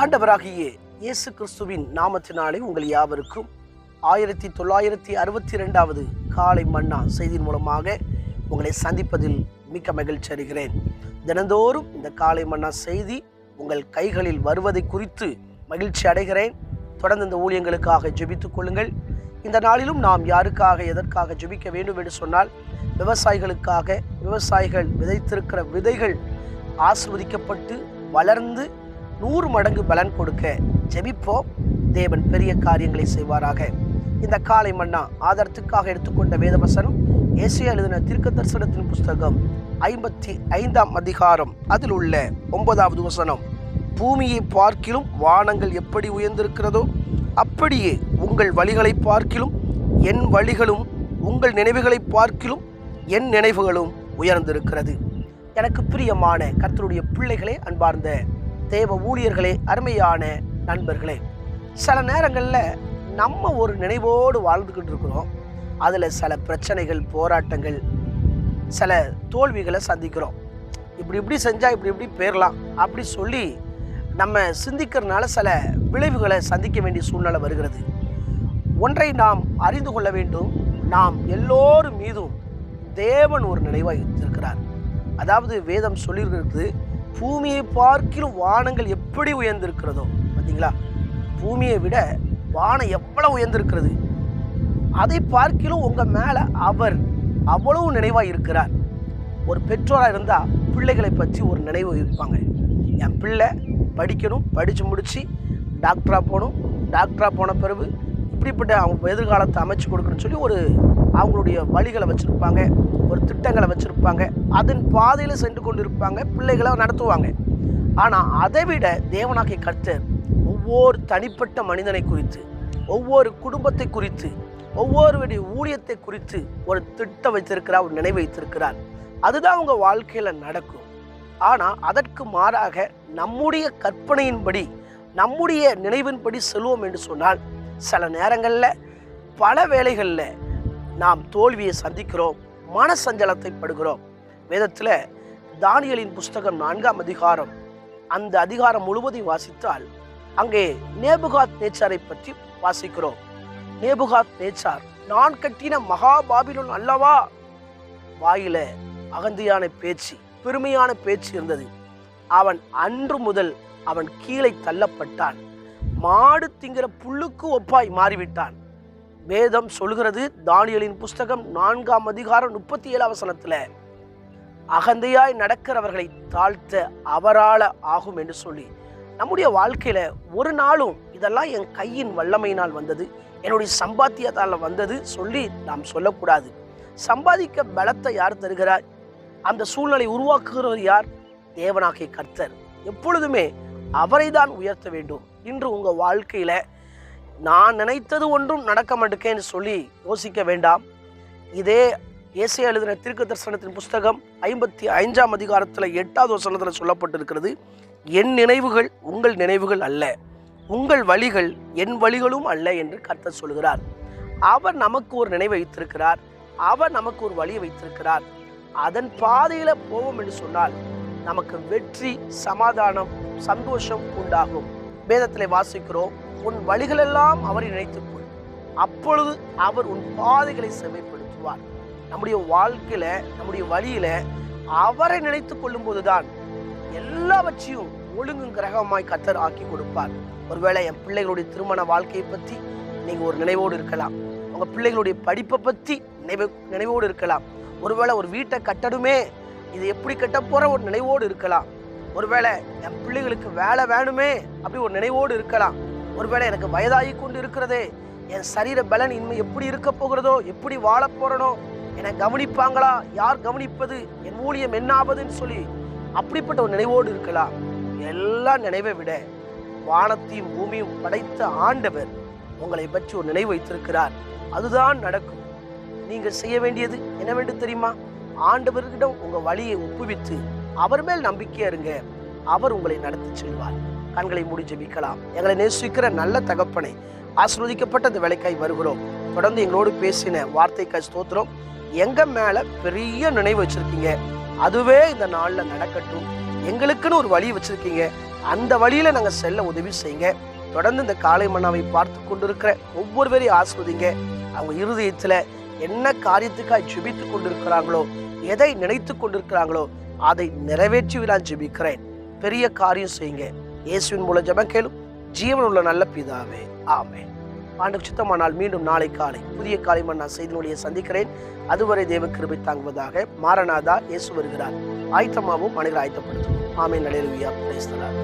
ஆண்டவராகிய இயேசு கிறிஸ்துவின் நாமத்தினாலே உங்கள் யாவருக்கும் ஆயிரத்தி தொள்ளாயிரத்தி அறுபத்தி ரெண்டாவது காலை மன்னா செய்தியின் மூலமாக உங்களை சந்திப்பதில் மிக்க மகிழ்ச்சி அடைகிறேன். தினந்தோறும் இந்த காலை மன்னா செய்தி உங்கள் கைகளில் வருவதை குறித்து மகிழ்ச்சி அடைகிறேன். தொடர்ந்து இந்த ஊழியங்களுக்காக ஜெபித்துக் கொள்ளுங்கள். இந்த நாளிலும் நாம் யாருக்காக எதற்காக ஜெபிக்க வேண்டும் என்று சொன்னால் விவசாயிகளுக்காக விவசாயிகள் விதைத்திருக்கிற விதைகள் ஆசிர்வதிக்கப்பட்டு வளர்ந்து நூறு மடங்கு பலன் கொடுக்க ஜெபிப்போம். தேவன் பெரிய காரியங்களை செய்வாராக. இந்த காலை மன்னா ஆதாரத்துக்காக எடுத்துக்கொண்ட வேதவசனம் ஏசியா எழுதின திருக்க தரிசனத்தின் புஸ்தகம் ஐம்பத்தி ஐந்தாம் அதிகாரம். அதில் உள்ள ஒன்பதாவது வசனம் பூமியை பார்க்கிலும் வானங்கள் எப்படி உயர்ந்திருக்கிறதோ அப்படியே உங்கள் வழிகளை பார்க்கிலும் என் வழிகளும் உங்கள் நினைவுகளை பார்க்கிலும் என் நினைவுகளும் உயர்ந்திருக்கிறது. எனக்கு பிரியமான கர்த்தருடைய பிள்ளைகளே அன்பார்ந்த தேவ ஊழியர்களே அருமையான நண்பர்களே. சில நேரங்களில் நம்ம ஒரு நினைவோடு வாழ்ந்துக்கிட்டு இருக்கிறோம் அதில் சில பிரச்சனைகள் போராட்டங்கள் சில தோல்விகளை சந்திக்கிறோம். இப்படி இப்படி செஞ்சால் இப்படி இப்படி போயிடலாம் அப்படி சொல்லி நம்ம சிந்திக்கிறதுனால சில விளைவுகளை சந்திக்க வேண்டிய சூழ்நிலை வருகிறது. ஒன்றை நாம் அறிந்து கொள்ள வேண்டும். நாம் எல்லோரும் மீதும் தேவன் ஒரு நினைவாக இருக்கிறார். அதாவது வேதம் சொல்லியிருக்கிறது பூமியை பார்க்கிலும் வானங்கள் எப்படி உயர்ந்திருக்கிறதோ பார்த்தீங்களா? பூமியை விட வானம் எவ்வளவு உயர்ந்திருக்கிறது? அதை பார்க்கிலும் உங்கள் மேலே அவர் அவ்வளவு நினைவாக இருக்கிறார். ஒரு பெற்றோராக இருந்தால் பிள்ளைகளை பற்றி ஒரு நினைவு இருப்பாங்க என் பிள்ளை படிக்கணும் படித்து முடித்து டாக்டராக போகணும் டாக்டராக போன பிறகு இப்படிப்பட்ட அவங்க எதிர்காலத்தை அமைச்சு கொடுக்கணும்னு சொல்லி ஒரு அவங்களுடைய வழிகளை வச்சுருப்பாங்க ஒரு திட்டங்களை வச்சுருப்பாங்க அதன் பாதையில் சென்று கொண்டு இருப்பாங்க பிள்ளைகளை நடத்துவாங்க. ஆனால் அதை விட தேவனாகிய கர்த்தர் ஒவ்வொரு தனிப்பட்ட மனிதனை குறித்து ஒவ்வொரு குடும்பத்தை குறித்து ஒவ்வொருவருடைய ஊழியத்தை குறித்து ஒரு திட்டம் வைத்திருக்கிறார் ஒரு நினைவு வைத்திருக்கிறார். அதுதான் அவங்க வாழ்க்கையில் நடக்கும். ஆனால் அதற்கு மாறாக நம்முடைய கற்பனையின்படி நம்முடைய நினைவின்படி செல்வோம் என்று சொன்னால் சில நேரங்களில் பல வேலைகளில் நாம் தோல்வியை சந்திக்கிறோம் மன சஞ்சலத்தை படுகிறோம். வேதத்தில் தானியலின் புஸ்தகம் நான்காம் அதிகாரம். அந்த அதிகாரம் முழுவதையும் வாசித்தால் அங்கே நேபுகாத் நேச்சாரை பற்றி வாசிக்கிறோம். நேபுகாத் நேச்சார் நான் கட்டின மகாபாபிலோன் அல்லவா? வாயில அகந்தியான பேச்சு பெருமையான பேச்சு இருந்தது. அவன் அன்று முதல் அவன் கீழே தள்ளப்பட்டான். மாடு திங்கிற புல்லுக்கு ஒப்பாய் மாறிவிட்டான். வேதம் சொல்கிறது தானியலின் புஸ்தகம் நான்காம் அதிகாரம் முப்பத்தி ஏழாம் வசனத்தில் அகந்தையாய் நடக்கிறவர்களை தாழ்த்த அவரால் ஆகும் என்று சொல்லி. நம்முடைய வாழ்க்கையில் ஒரு நாளும் இதெல்லாம் என் கையின் வல்லமையினால் வந்தது என்னுடைய சம்பாத்தியத்தால் வந்தது சொல்லி நாம் சொல்லக்கூடாது. சம்பாதிக்க பலத்தை யார் தருகிறார்? அந்த சூழ்நிலை உருவாக்குகிறவர் யார்? தேவனாகிய கர்த்தர். எப்பொழுதுமே அவரை தான் உயர்த்த வேண்டும். இன்று உங்கள் வாழ்க்கையில் நான் நினைத்தது ஒன்றும் நடக்க மாட்டேன்னு சொல்லி யோசிக்க வேண்டாம். இதே இயேசை எழுதின தீர்க்க தரிசனத்தின் புஸ்தகம் ஐம்பத்தி ஐந்தாம் அதிகாரத்தில் எட்டாவது வசனத்தில் சொல்லப்பட்டிருக்கிறது என் நினைவுகள் உங்கள் நினைவுகள் அல்ல உங்கள் வழிகள் என் வழிகளும் அல்ல என்று கர்த்தர் சொல்கிறார். அவர் நமக்கு ஒரு நினைவை வைத்திருக்கிறார் அவர் நமக்கு ஒரு வழியை வைத்திருக்கிறார். அதன் பாதையில் போவோம் என்று சொன்னால் நமக்கு வெற்றி சமாதானம் சந்தோஷம் உண்டாகும். வேதத்தில் வாசிக்கிறோம் உன் வழிகளெல்லாம் அவரை நினைத்துக்கொள் அப்பொழுது அவர் உன் பாதைகளை செவைப்படுத்துவார் நம்முடைய வாழ்க்கையில நம்முடைய வழியில அவரை நினைத்து கொள்ளும் போதுதான் எல்லாவற்றையும் ஒழுங்கும் கிரகமாய் கத்தர் ஆக்கி கொடுப்பார். ஒருவேளை என் பிள்ளைகளுடைய திருமண வாழ்க்கையை பற்றி நீங்க ஒரு நினைவோடு இருக்கலாம். உங்க பிள்ளைகளுடைய படிப்பை பற்றி நினைவு நினைவோடு இருக்கலாம். ஒருவேளை ஒரு வீட்டை கட்டணுமே இது எப்படி கட்ட போற ஒரு நினைவோடு இருக்கலாம். ஒருவேளை என் பிள்ளைகளுக்கு வேலை வேணுமே அப்படி ஒரு நினைவோடு இருக்கலாம். ஒருவேளை எனக்கு வயதாகி கொண்டு இருக்கிறதே என் சரீர பலன் இன்மை எப்படி இருக்க போகிறதோ எப்படி வாழ போறனோ என்னை கவனிப்பாங்களா? யார் கவனிப்பது? என் ஊழியம் என்னாவதுன்னு சொல்லி அப்படிப்பட்ட ஒரு நினைவோடு இருக்கலாம். எல்லா நினைவை விட வானத்தையும் பூமியும் படைத்த ஆண்டவர் உங்களை பற்றி ஒரு நினைவு வைத்திருக்கிறார். அதுதான் நடக்கும். நீங்கள் செய்ய வேண்டியது என்னவென்று தெரியுமா? ஆண்டவர்களிடம் உங்கள் வழியை ஒப்புவித்து அவர் மேல் நம்பிக்கையா இருங்க அவர் உங்களை நடத்தி செல்வார். கண்களை மூடி ஜெபிக்கலாம். எங்களை நேசிக்கிற நல்ல தகப்பனை ஆசிர்வதிக்கப்பட்ட இந்த வேலைக்காய் வருகிறோம். தொடர்ந்து எங்களோடு பேசின வார்த்தைக்காய் ஸ்தோத்திரம். எங்க மேல பெரிய நினைவு வச்சிருக்கீங்க? அதுவே இந்த நாளில் நடக்கட்டும். எங்களுக்குன்னு ஒரு வழி வச்சிருக்கீங்க. அந்த வழியில நாங்க செல்ல உதவி செய்யுங்க. தொடர்ந்து இந்த காலை மன்னாவை பார்த்து கொண்டிருக்கிற ஒவ்வொருவரையும் ஆஸ்வதிங்க அவங்க இருதயத்துல என்ன காரியத்துக்காய் ஜெபித்து கொண்டிருக்கிறாங்களோ எதை நினைத்து கொண்டிருக்கிறாங்களோ அதை நிறைவேற்றி நான் ஜெபிக்கிறேன். பெரிய காரியம் செய்யுங்க. இயேசுவின் மூலம் ஜபம் கேளும் ஜீவன் உள்ள நல்ல பிதாவே ஆமே ஆண்டு சுத்தமானால் மீண்டும் நாளை காலை புதிய காலை மன்னா செய்தினுடைய சந்திக்கிறேன். அதுவரை தேவ கிருபை தாங்குவதாக மாரநாதா இயேசு வருகிறார். ஆயத்தமாவும் மனிதர் ஆயத்தப்படுத்தும் ஆமே நலையிலுயா பிரைஸ்தலார்